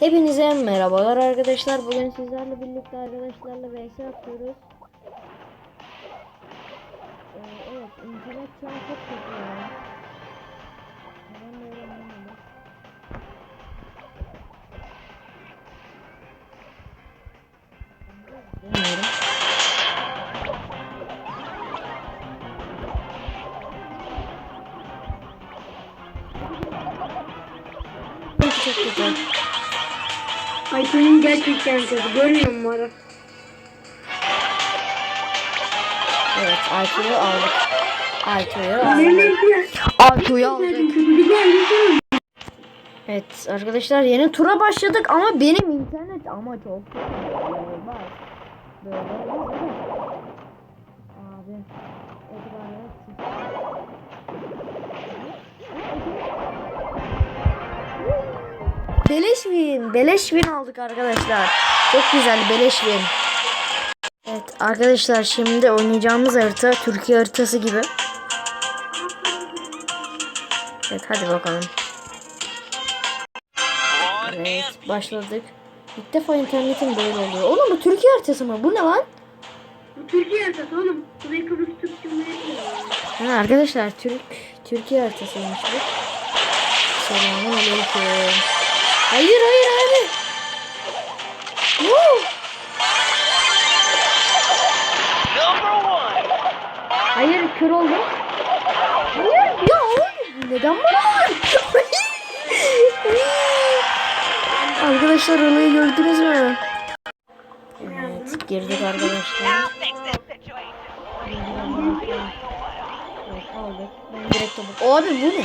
Hepinize merhabalar arkadaşlar. Bugün sizlerle birlikte arkadaşlarla vs atıyoruz. Çok kötü. Aytun'un gerçekten kötü. Görmüyor musun ara? Evet, Aytu'yu aldık. Aytu'yu aldık. Aytu'yu aldık. Evet arkadaşlar yeni tura başladık ama benim internet ama çok. Böyle? Abi. Edgar Beleş win. Beleş win aldık arkadaşlar. Çok güzel beleş win. Evet arkadaşlar şimdi oynayacağımız harita Türkiye haritası gibi. Evet hadi bakalım. Evet başladık. İlk defa internetim böyle oluyor. Oğlum bu Türkiye haritası mı? Bu ne lan? Bu Türkiye haritası oğlum. Kuzey Kıbrıs Türk Cumhuriyeti. Ha, arkadaşlar Türk Türkiye haritasıymış bu. Selamun aleyküm. Hayır hayır abi. Woo! Hayır kör oldum. Hayır ya oğlum neden bana? Arkadaşlar olayı gördünüz mü? Evet girdik arkadaşlar. Aldık. Ben direkt topu. Abi bu ne?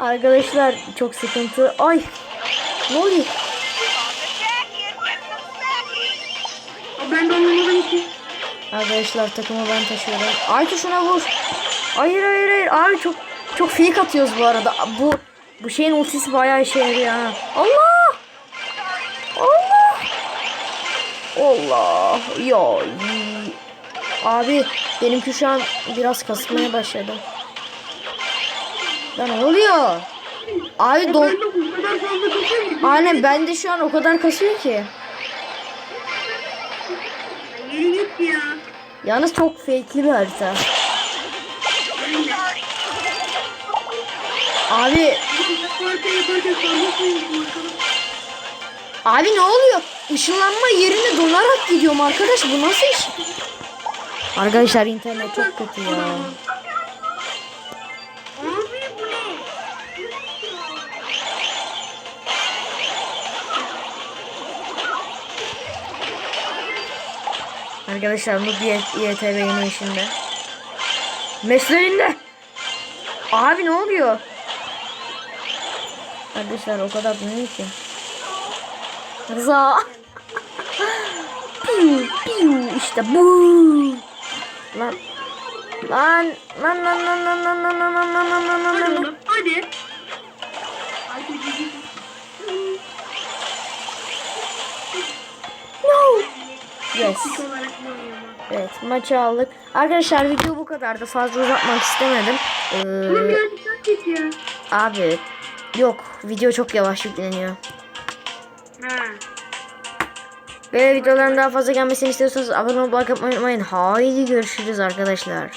Arkadaşlar çok sıkıntı. Ay. Ne oluyor? Ben de anlamadım ki. Arkadaşlar takımı ben taşıyorum. Aytu şuna vur. Hayır hayır hayır. Abi çok çok fake atıyoruz bu arada. Bu bu şeyin ultisi bayağı işe yarıyor ha. Allah! Allah! Allah! Ya. Abi benimki şu an biraz kasmaya başladı. Ya ne oluyor? Do kadar fazla kasıyorum. Aynen ben de şu an o kadar kasıyor ki. Yürü git ya. Yalnız çok fake'li bir harita. Abi. Abi ne oluyor? Işınlanma yerine donarak gidiyorum arkadaş. Bu nasıl iş? Arkadaşlar internet çok kötü ya. Arkadaşlar bu YTV yeni işinde. Mesleğinde. Abi ne oluyor? Arkadaşlar o kadar dönüyor ki. Rıza. piu piu işte bu. Lan. Lan lan lan lan lan lan lan lan lan lan lan lan lan Hadi lan oğlum hadi. Hadi Yes. Evet maçı aldık. Arkadaşlar video bu kadardı. Fazla uzatmak istemedim. Ee, abi yok video çok yavaş yükleniyor. Ha. Böyle videoların daha fazla gelmesini istiyorsanız abone olmayı like yapmayı unutmayın. Haydi görüşürüz arkadaşlar.